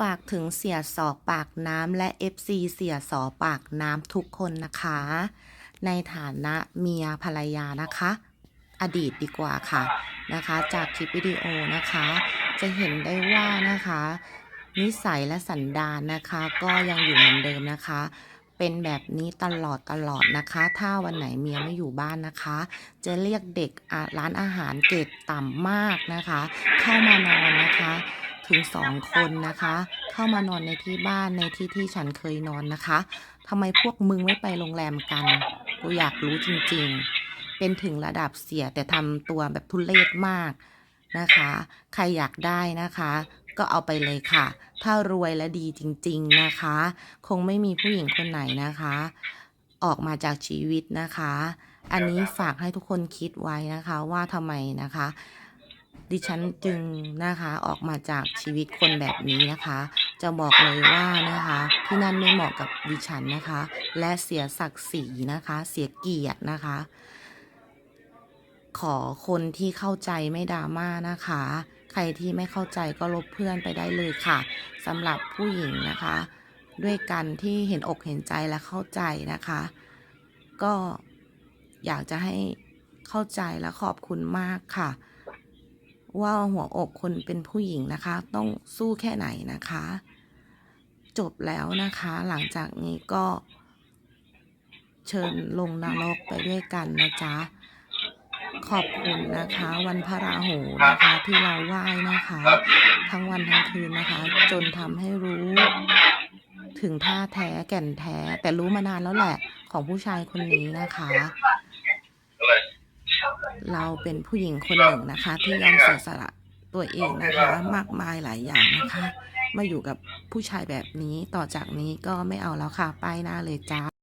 ฝากถึงเสียสอปากน้ำและ FC เสียสอปากน้ำทุกคนนะคะ ในฐานะเมียภรรยานะคะ อดีตดีกว่าค่ะนะคะ จากคลิปวิดีโอนะคะ จะเห็นได้ว่านะคะ นิสัยและสันดานนะคะ ก็ยังอยู่เหมือนเดิมนะคะเป็นแบบนี้ตลอดตลอดนะคะ ถ้าวันไหนเมียไม่อยู่บ้านนะคะ จะเรียกเด็กร้านอาหารเกรดต่ำมากนะคะ เข้ามานอนนะคะ ถึงสองคนนะคะ เข้ามานอนในที่บ้านในที่ที่ฉันเคยนอนนะคะทำไมพวกมึงไม่ไปโรงแรมกันกูอยากรู้จริงๆ เป็นถึงระดับเสียแต่ทำตัวแบบทุเลศมากนะคะ ใครอยากได้นะคะ ก็เอาไปเลยค่ะ ถ้ารวยและดีจริงๆนะคะ คงไม่มีผู้หญิงคนไหนนะคะ ออกมาจากชีวิตนะคะ อันนี้ฝากให้ทุกคนคิดไว้นะคะว่าทำไมนะคะ ดิฉันจึงนะคะออกมาจากชีวิตคนแบบนี้นะคะ จะบอกเลยว่านะคะ ที่นั่นไม่เหมาะกับดิฉันนะคะ และเสียศักดิ์ศรีนะคะ เสียเกียรตินะคะ ขอคนที่เข้าใจไม่ดราม่านะคะ ใครที่ไม่เข้าใจก็ลบเพื่อนไปได้เลยค่ะสำหรับผู้หญิงนะคะ ด้วยกันที่เห็นอกเห็นใจและเข้าใจนะคะ ก็อยากจะให้เข้าใจและขอบคุณมากค่ะ ว่าหัวอกคนเป็นผู้หญิงนะคะ ต้องสู้แค่ไหนนะคะ จบแล้วนะคะ หลังจากนี้ก็ เชิญลงนรกไปด้วยกันนะจ๊ะ ขอบคุณนะคะ วันพระราหูนะคะ ที่เราไหว้นะคะ ทั้งวันทั้งคืนนะคะ จนทำให้รู้ถึงท่าแท้แก่นแท้ แต่รู้มานานแล้วแหละของผู้ชายคนนี้นะคะ เราเป็นผู้หญิงคนหนึ่งนะคะ ที่ยอมเสียสละตัวเองนะคะ มากมายหลายอย่างนะคะ มาอยู่กับผู้ชายแบบนี้ต่อจากนี้ก็ไม่เอาแล้วค่ะ ป้ายหน้าเลยจ้า